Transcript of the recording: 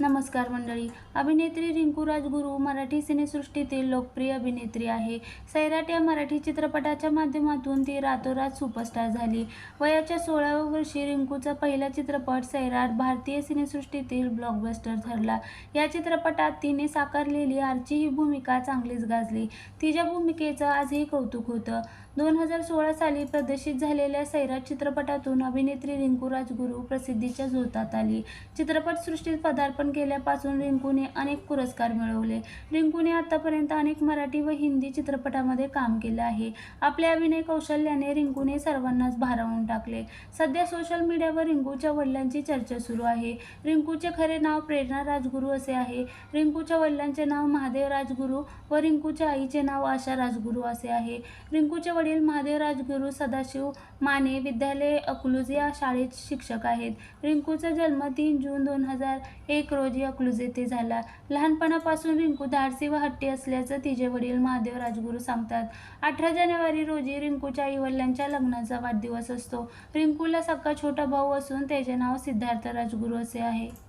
नमस्कार मंडळी. अभिनेत्री रिंकू राजगुरू मराठी सिनेसृष्टीतील लोकप्रिय अभिनेत्री आहे. सैराट या मराठी चित्रपटाच्या माध्यमातून ती रातोरात सुपरस्टार झाली. वयाच्या सोळाव्या वर्षी रिंकूचा पहिला चित्रपट सैराट भारतीय सिनेसृष्टीतील ब्लॉकबस्टर ठरला. या चित्रपटात तिने साकारलेली आरची ही भूमिका चांगलीच गाजली. तिच्या भूमिकेचं आजही कौतुक होतं. दोन हजार सोळा साली प्रदर्शित झालेल्या सैराट चित्रपटातून अभिनेत्री रिंकू राजगुरू प्रसिद्धीच्या झोतात आली. चित्रपटसृष्टीत पदार्पण केल्यापासून रिंकूने अनेक पुरस्कार मिळवले. रिंकूने आतापर्यंत अनेक मराठी व हिंदी चित्रपटामध्ये काम केलं आहे. आपल्या अभिनय कौशल्याने रिंकूने सर्वांनाच भारावून टाकले. सध्या सोशल मीडियावर रिंकूच्या वडिलांची चर्चा सुरू आहे. रिंकूचे खरे नाव प्रेरणा राजगुरू असे आहे. रिंकूच्या वडिलांचे नाव महादेव राजगुरू व रिंकूच्या आईचे नाव आशा राजगुरू असे आहे. रिंकूचे वडील महादेव राजगुरू सदाशिव माने विद्यालय अकलूज या शाळेत शिक्षक आहेत. रिंकूचा जन्म तीन जून दोन हजार एक रोजी अकलूज येथे झाला. लहानपणापासून रिंकू धाडसी व हट्टी असल्याचं तिचे वडील महादेव राजगुरू सांगतात. अठरा जानेवारी रोजी रिंकूच्या आईवडिलांच्या लग्नाचा वाढदिवस असतो. रिंकूला सक्का छोटा भाऊ असून त्याचे नाव सिद्धार्थ राजगुरू असे आहे.